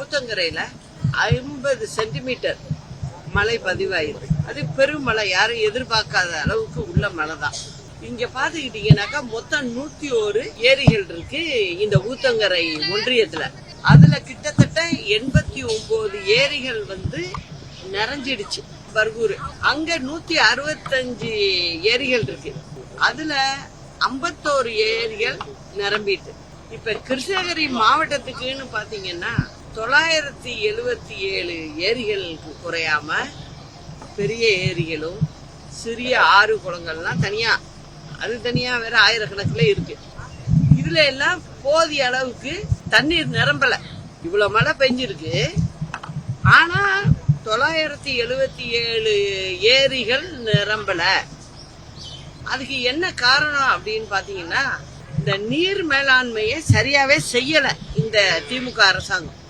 ஊத்தங்கரையில ஐம்பது சென்டிமீட்டர் மழை பதிவாயிருக்கு. அது பெருமழை யாரும் எதிர்பார்க்காத அளவுக்கு உள்ள மழை தான் இங்க பாத்துக்கிட்டீங்கன்னாக்கா மொத்தம் நூத்தி ஒரு ஏரிகள் இருக்கு இந்த ஊத்தங்கரை ஒன்றியத்துல. அதுல கிட்டத்தட்ட எண்பத்தி ஒன்பது ஏரிகள் வந்து நிறைஞ்சிடுச்சு பர்கூர். அங்க நூத்தி அறுபத்தஞ்சு ஏரிகள் இருக்கு. அதுல ஐம்பத்தோரு ஏரிகள் நிரம்பிட்டு. இப்ப கிருஷ்ணகிரி மாவட்டத்துக்குன்னு பாத்தீங்கன்னா தொள்ளாயிரத்தி எழுபத்தி ஏழு ஏரிகளுக்கு குறையாம பெரிய ஏரிகளும் சிறிய ஆறு குளங்கள்லாம் தனியா அது தனியா வேற ஆயிரக்கணக்கில் இருக்கு. இதுல எல்லாம் போதிய அளவுக்கு தண்ணீர் நிரம்பல. இவ்வளவு மழை பெஞ்சிருக்கு. ஆனா தொள்ளாயிரத்தி எழுபத்தி ஏழு ஏரிகள் நிரம்பல. அதுக்கு என்ன காரணம் அப்படின்னு பாத்தீங்கன்னா இந்த நீர் மேலாண்மையை சரியாவே செய்யல இந்த திமுக அரசாங்கம்.